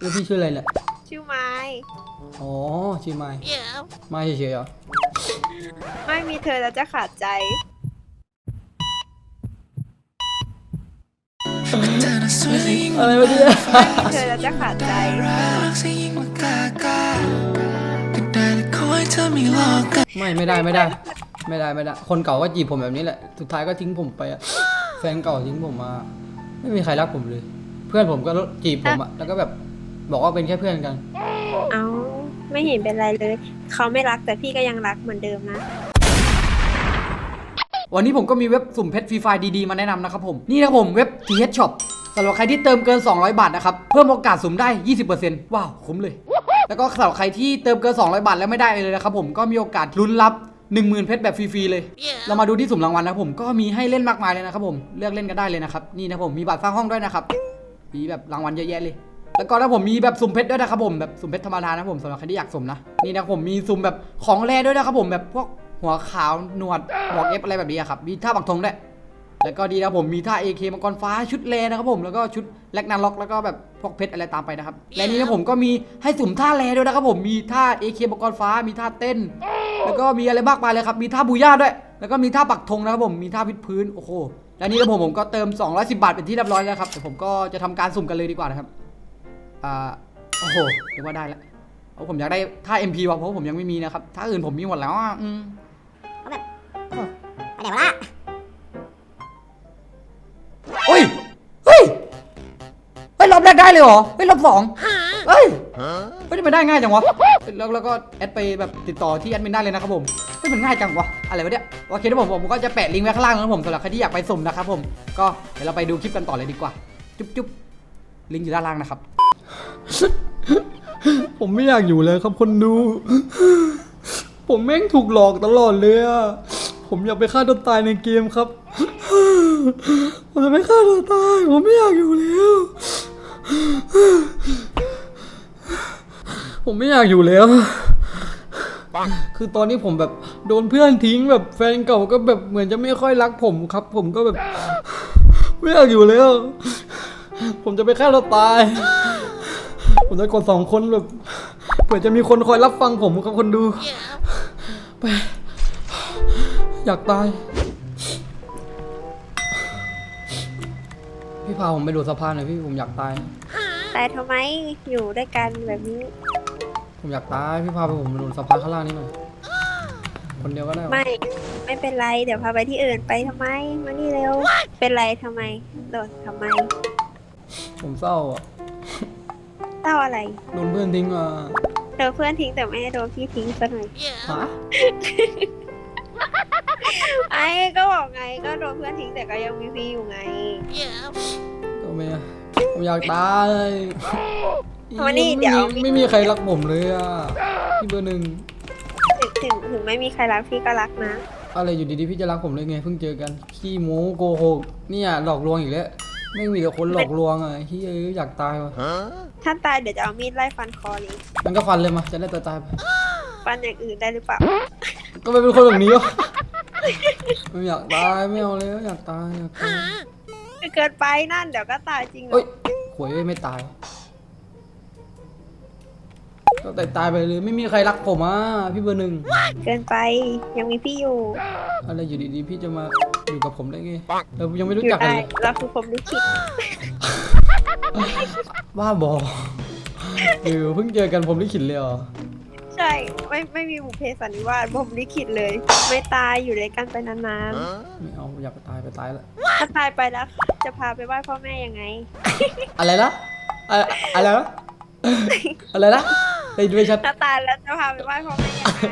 แล้วพี่ชื่ออะไรเนี่ยชื่อไม้อ๋อชื่อไม้ไม้เฉยๆเหรอไม่มีเธอแล้วจะขาดใจ อะไรวะเนี่ยไม่มีเธอแล้วจะขาดใจ ไม่ไม่ได้ไม่ได้ ไม่ได้ไม่ได้ คนเก่าก็จีบผมแบบนี้แหละ สุดท้ายก็ทิ้งผมไปอะแฟนเก่าทิ้งผมมา ไม่มีใครรักผมเลย เพื่อนผมก็จีบผมอะแล้วก็แบบ บอกว่าเป็นแค่เพื่อนกัน เอาไม่เห็นเป็นไรเลย เขาไม่รักแต่พี่ก็ยังรักเหมือนเดิมนะ วันนี้ผมก็มีเว็บสุ่มเพชรฟรีไฟล์ดีๆ มาแนะนำนะครับผม นี่นะครับผมเว็บ TH Shop สำหรับใครที่เติมเกิน 200 บาทนะครับ เพิ่มโอกาสสุ่มได้ 20%ว้าว คุ้มเลย แล้วก็สำหรับใครที่เติมเกิน 200 บาทแล้วไม่ได้เลยนะครับผมก็มีโอกาสลุ้นรับ10,000เพชรแบบฟรีๆเลย เรามาดูที่สุ่มรางวัลนะครับผมก็มีให้เล่นมากมายเลยนะครับผมเลือกเล่นกันได้เลยนะครับนี่นะครับผมมีบัตรสร้างห้องด้วยนะครับมีแบบรางวัลเยอะแยะเลย แล้วก็ถ้าผมมีแบบสุ่มเพชรด้วยนะครับผมแบบสุ่มเพชรธรรมดานะผมสำหรับใครที่อยากสุ่มนะนี่นะผมมีสุ่มแบบของแร่ด้วยนะครับผมแบบพวกหัวขาวหนวดหมวกเอฟอะไรแบบนี้อะครับมีท่าปักธงด้วยแล้วก็ดีนะผมมีท่า AK มังกรฟ้าชุดแรนะครับผมแล้วก็ชุดแล็กนาล็อกแล้วก็แบบพวกเพชรอะไรตามไปนะครับและนี่นะผมก็มีให้สุ่มท่าแรด้วยนะครับผมมีท่า AK มังกรฟ้ามีท่าเต้น แล้วก็มีอะไรมากมายเลยครับมีท่าบูย่าด้วย แล้วก็มีท่าปักธงนะครับผมมีท่าพิดพื้นโอ้โหและนี่นะผมผมก็เติม 210 บาทเป็นที่เรียบร้อยแล้วครับแต่ผมก็จะทำการสุ่มกันเลยดีกว่านะครับ อ่าโอ้โหเรียกว่าได้แล้วเพราะผมอยากได้ท่า MP ว่ะเพราะผมยังไม่มีนะครับท่าอื่นผมมีหมดแล้วอะอืมเขาแบบโอ้โหไปไหนวะล่ะเฮ้ยเฮ้ยเฮ้ยรอบแรกได้เลยเหรอเฮ้ยรอบสองเฮ้ยเฮ้ยทำไมได้ง่ายจังวะแล้วแล้วก็แอดไปแบบติดต่อที่แอดมินได้เลยนะครับผมเฮ้ยมันง่ายจังวะอะไรวะเนี่ยโอเคนะผมผมก็จะแปะลิงก์ไว้ข้างล่างนะครับผมสำหรับใครที่อยากไปสุ่มนะครับผมก็เดี๋ยวเราไปดูคลิปกันต่อเลยดีกว่า จุ๊บจุ๊บลิงก์อยู่ด้านล่างนะครับ ผมไม่อยากอยู่เลยครับคนดู ผมแม่งถูกหลอกตลอดเลยอะผมอยากไปฆ่าตัวตายในเกมครับ ผมจะไปฆ่าตัวตาย ผมไม่อยากอยู่แล้ว ผมไม่อยากอยู่แล้ว คือตอนนี้ผมแบบโดนเพื่อนทิ้งแบบแฟนเก่าก็แบบเหมือนจะไม่ค่อยรักผมครับ ผมก็แบบ ไม่อยากอยู่แล้ว ผมจะไปฆ่าตัวตาย ผมจะกดสองคนแบบเผื่อจะมีคนคอยรับฟังผมครับคนดูไปอยากตาย พี่พาผมไปดูสะพานหน่อยพี่ผมอยากตาย แต่ทำไมอยู่ด้วยกันแบบนี้ ผมอยากตายพี่พาไปผมไปดูสะพานข้างล่างนี่หน่อยคนเดียวก็ได้วะไม่ไม่เป็นไรเดี๋ยวพาไปที่อื่นไปทำไมมานี่เร็ว เป็นไรทำไมโดนทำไม ผมเศร้าอะ เต้าอะไรโดนเพื่อนทิ้งอะโดนเพื่อนทิ้งแต่ไม่ได้โดนพี่ทิ้งซะหน่อยฮะไอ้ก็บอกไงก็โดนเพื่อนทิ้งแต่ก็ยังมีพี่อยู่ไงก็ไม่ผมอยากตายวันนี้เดี๋ยวไม่มีไม่มีใครรักผมเลยอะพี่เบอร์หนึ่งถึงถึงถึงไม่มีใครรักพี่ก็รักนะอะไรอยู่ดีๆพี่จะรักผมเลยไงเพิ่งเจอกันขี้โม้โกหกเนี่ยหลอกลวงอีกแล้ว ไม่มีแต่คนหลอกลวงอะเฮ้ยเอ้ยอยากตายวะถ้าตายเดี๋ยวจะเอามีดไล่ฟันคอเลยมันก็ฟันเลยมาจะได้ตายตายๆไปฟันอย่างอื่นได้หรือเปล่าก็ไม่เป็นคนแบบนี้วะไม่อยากตายไม่เอาเลยอยากตายอยากตายเกินไปนั่นเดี๋ยวก็ตายจริงเอ้ยหวยไม่ตายก็ตายตายไปเลยไม่มีใครรักผมอะพี่เบอร์หนึ่งเกินไปยังมีพี่อยู่อะไรอยู่ดีๆพี่จะมา อยู่กับผมได้ไงเรายังไม่รู้อยู่จักกันได้เลยเราคือผมลิขิตบ้าบอเออเพิ่งเจอกันผมลิขิตเลยเหรอใช่ไม่ไม่มีบุพเพสันนิวาสผมลิขิตเลย ไม่ตายอยู่ด้วยกันไปนานไม่เอาอยากไปตายไปตายละๆถ้าตายไปแล้ว จะพาไปไหว้พ่อแม่ยังไง อะไรนะอะอะไรนะอะไรนะได้ด้วยชัด ถ้าตายแล้วจะพาไปไหว้พ่อแม่ยังไง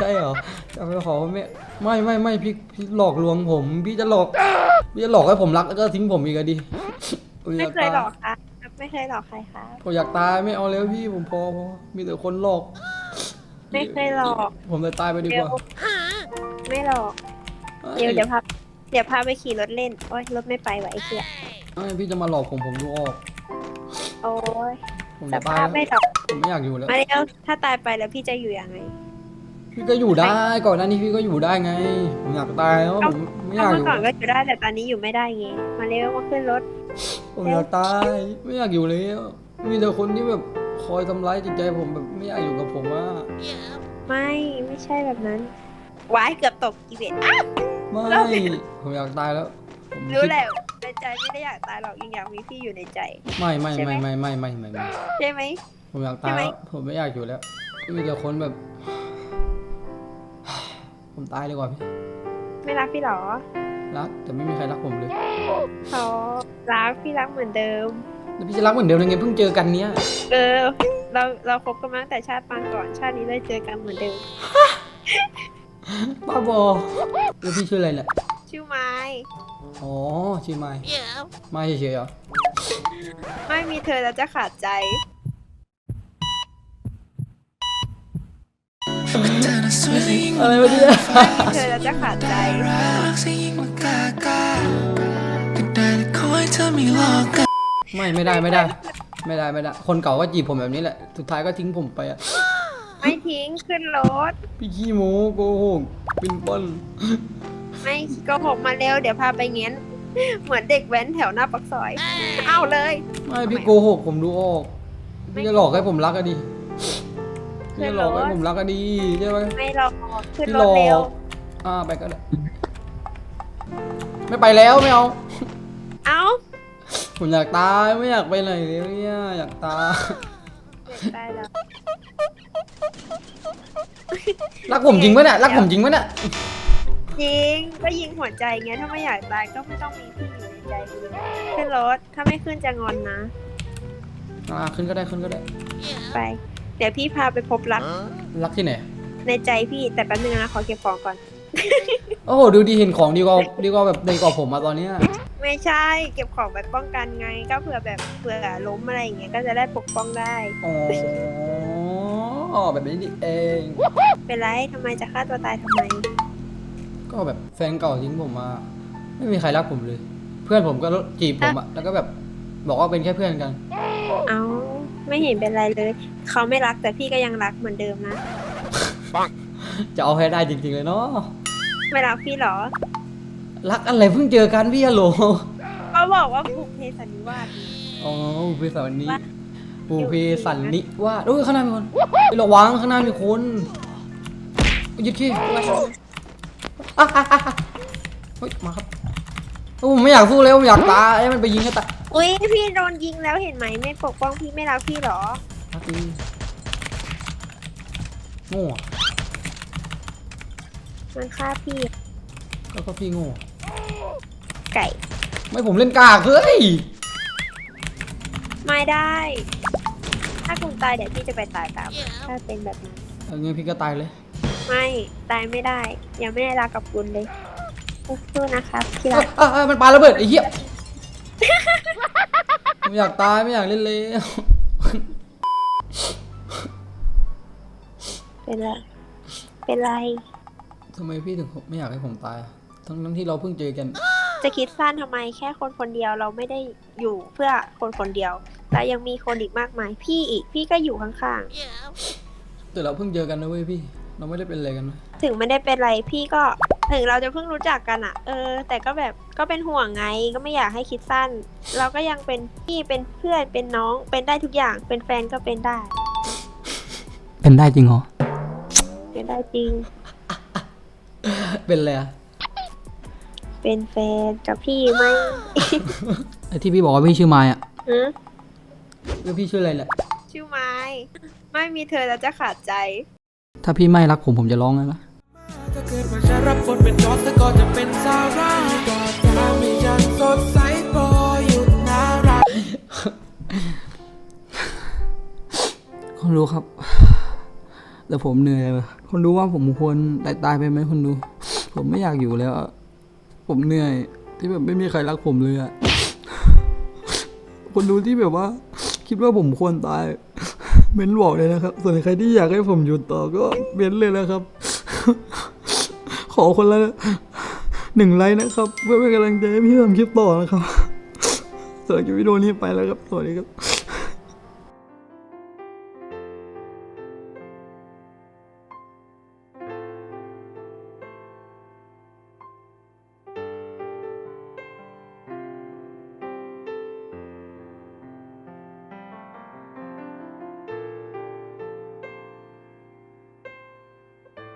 ใช่เหรอจะไปขอว่าไม่ ไม่ไม่ไม่พี่พี่หลอกลวงผม พี่จะหลอกพี่จะหลอกให้ผมรักแล้วก็ทิ้งผมอีกอะดิผมไม่อากเคยตาหลอกค่ะไม่เคยหลอกใครครับ ผมอยากตายไม่เอาแล้วพี่ผมพอพอมีแต่คนหลอก ไม่เคยหลอก ผมจะตายไปดีเดี๋กยวว่าไม่หลอก เดี๋ยวเดี๋ยวพาเดี๋ยวพาไปขี่รถเล่น โอ้ยรถไม่ไปว่ะไอ้เหี้ยไม่พี่จะมาหลอกผมผมดูออก โอ้ยผมสจะตาภายพไม่แล้วหลอกผมไม่อยากอยู่แล้ว มาเร็วถ้าตายไปแล้วพี่จะอยู่ยังไง พี่ก็อยู่ได้ก่อนหน้านี้พี่ก็อยู่ได้ไงผมอยากตายแล้วผมไม่อยากอเมื่ยู่อก่อนก็อยู่ได้แต่ตอนนี้อยู่ไม่ได้ไงมาเร็วมาขึ้นรถ ผมอยากตายไม่อยากอยู่แล้วมีแต่คนที่แบบคอยทำร้ายจิตใจผมแบบไม่อยากอยู่กับผมว่าไม่ไม่ใช่แบบนั้นว้ายเกือบตกอีเวนต์อ้าว ไม่เราไม่ผมอยากตายแล้วผมรู้คิดแล้วในใจไม่ได้อยากตายหรอกยังอยากมีพี่อยู่ในใจ ไม่ไม่ใช่ไหม ไม่ไม่ไม่ไม่ไม่ไม่ใช่ไหม ผมอยากตายใช่ไหม แล้วผมไม่อยากอยู่แล้วมีแต่คนแบบ ผมตายดีกว่าพี่ ไม่รักพี่หรอ รัก แต่ไม่มีใครรักผมเลยเขารักพี่รักเหมือนเดิมแล้วพี่จะรักเหมือนเดิมยังไงเพิ่งเจอกันเนี้ย เออ เราเราคบกันมาตั้งแต่ชาติปางก่อนชาตินี้ได้เจอกันเหมือนเดิมบ้าบอแล้วพี่ชื่ออะไรแหละ ชื่อไม้อ๋อ ชื่อไม้ไม้เฉยๆเหรอ ไม่มีเธอแล้วจะขาดใจ อะไรวะเนี่ยไม่มีเธอแล้วจะขาดใจไม่ไม่ได้ไม่ได้ ไม่ได้ไม่ได้ คนเก่าก็จีบผมแบบนี้แหละ สุดท้ายก็ทิ้งผมไปอะไม่ทิ้งขึ้นรถ พี่ขี้โม้โกหกปินป้อนไม่โก็หกมาเร็วเดี๋ยวพาไปเงี้ยนเหมือนเด็กแว้นแถวหน้าปักซอย เอาเลย ไม่พี่โกหกผมดูออกพี่จะหลอกให้ผมรักก็ดี พี่จะหลอกให้ผมรักก็ดีใช่ไหมไม่หรอกขึ้นพี่รหลถอเร็วกอ่าไปก็ได้ไม่ไปแล้วไม่เอา เอ้าผมอยากตายไม่อยากไปไหนเลยเนี่ยอยากตายเด็กได้แล้วรักผมจริงปะเนี่ยรักผมจริงปะเนี่ยยิงก็ยิงหัวใจเงี้ยถ้าไม่อยากตายก็ไม่ต้องมีพี่อยู่ในใจเลยขึ้นรถถ้าไม่ขึ้นจะงอนนะ อ่าขึ้นก็ได้ขึ้นก็ได้ ไป เดี๋ยวพี่พาไปพบรักรักที่ไหน ในใจพี่แต่แป๊บนึงนะขอเก็บของก่อน โอ้โห ดูดีเห็นของดีกว่าดีกว่าแบบดีกว่าผมมาตอนเนี้ยไม่ใช่เก็บของไว้ป้องกันไง ก็เผื่อแบบเผื่อล้มอะไรอย่างเงี้ยก็จะได้ปกป้องได้อ๋อแบบนี้นี่เอง เป็นไรทำไมจะฆ่าตัวตายทำไม ก็แบบแฟนเก่าทิ้งผมมา ไม่มีใครรักผมเลย เพื่อนผมก็จีบผมอะแล้วก็แบบบอกว่าเป็นแค่เพื่อนกันเอ้า ไม่เห็นเป็นไรเลย เขาไม่รักแต่พี่ก็ยังรักเหมือนเดิมนะ จะเอาให้ได้จริงๆเลยเนาะไม่รักพี่เหรอ รักอะไรเพิ่งเจอกันพี่ฮัลโหลเขาบอกว่าบุพเพสันนิวาส อ๋อบูเพสันนิว่าบูเพสันนิว่าโอ้ยข้างหน้ามีคนไประวังข้างหน้ามีคนหยุดขี้อะอะอะอะเฮ้ยมาครับโอ้ ผมไม่อยากสู้แล้วผมอยากตายให้มันไปยิงให้ตายอุ้ยพี่โดนยิงแล้วเห็นไหมไม่ปกป้องพี่ไม่รักพี่เหรอรักดีโง่อะมันฆ่าพี่ก็ก็พี่โง่ ไก่ไม่ผมเล่นกากเฮ้ยไม่ได้ ถ้าคุณตายเดี๋ยวพี่จะไปตายตามถ้าเป็นแบบนั้นเอางี้พี่ก็ตายเลย ไม่ตายไม่ได้ยังไม่ได้รักกับคุณเลย สู้ๆนะครับที่รักอะอะมันปาระเบิดไอ้เหี้ยผมอยากตายไม่อยากเล่นเลยเป็นไรเป็นไร ทำไมพี่ถึงไม่อยากให้ผมตายอะทั้งนั้นที่เราเพิ่งเจอกัน จะคิดสั้นทำไมแค่คนคนเดียวเราไม่ได้อยู่เพื่อคนคนเดียวเรายังมีคนอีกมากมาย พี่อีกพี่ก็อยู่ข้างแต่เราเพิ่งเจอกันนะเว้ยพี่ เราไม่ได้เป็นอะไรกันนะๆถึงไม่ได้เป็นไรพี่ก็ถึงเราจะเพิ่งรู้จักกันอะเออ แต่ก็แบบก็เป็นห่วงไงก็ไม่อยากให้คิดสั้น เราก็ยังเป็นพี่เป็นเพื่อนเป็นน้องเป็นได้ทุกอย่างเป็นแฟนก็เป็นได้ เป็นได้จริงเหรอ เป็นได้จริง เป็นอะไรอะเป็นแฟนกับพี่ไหมไอที่พี่บอกว่าพี่ชื่อไมายอะฮะแล้วพี่ชื่ออะไรแหละ ชื่อไม้ ไม่มีเธอแล้วจะขาดใจ ถ้าพี่ไม่รักผมผมจะร้องไงล่ะถ้าเกิดว่าจะรับบทเป็นจอร์จก็จะเป็นซาร่าก็จะมีฉันสดใสโปรยอยู่น่ารักคนรู้ครับ แต่ผมเหนื่อยว่ะคนรู้ว่าผมควรตายตายไปไหมคนดูผมไม่อยากอยู่แล้วอะผมเหนื่อย ที่แบบไม่มีใครรักผมเลยอะคนดูที่แบบว่า คิดว่าผมควรตาย เม้นบอกเลยนะครับ ส่วนใครที่อยากให้ผมหยุดต่อก็เม้นเลยนะครับ ขอคนละหนึ่งไลค์นะครับ เพื่อเป็นกำลังใจให้พี่ทำคลิปต่อนะครับสำหรับคลิปวิดีโอนี้ไปแล้วครับ สวัสดีครับ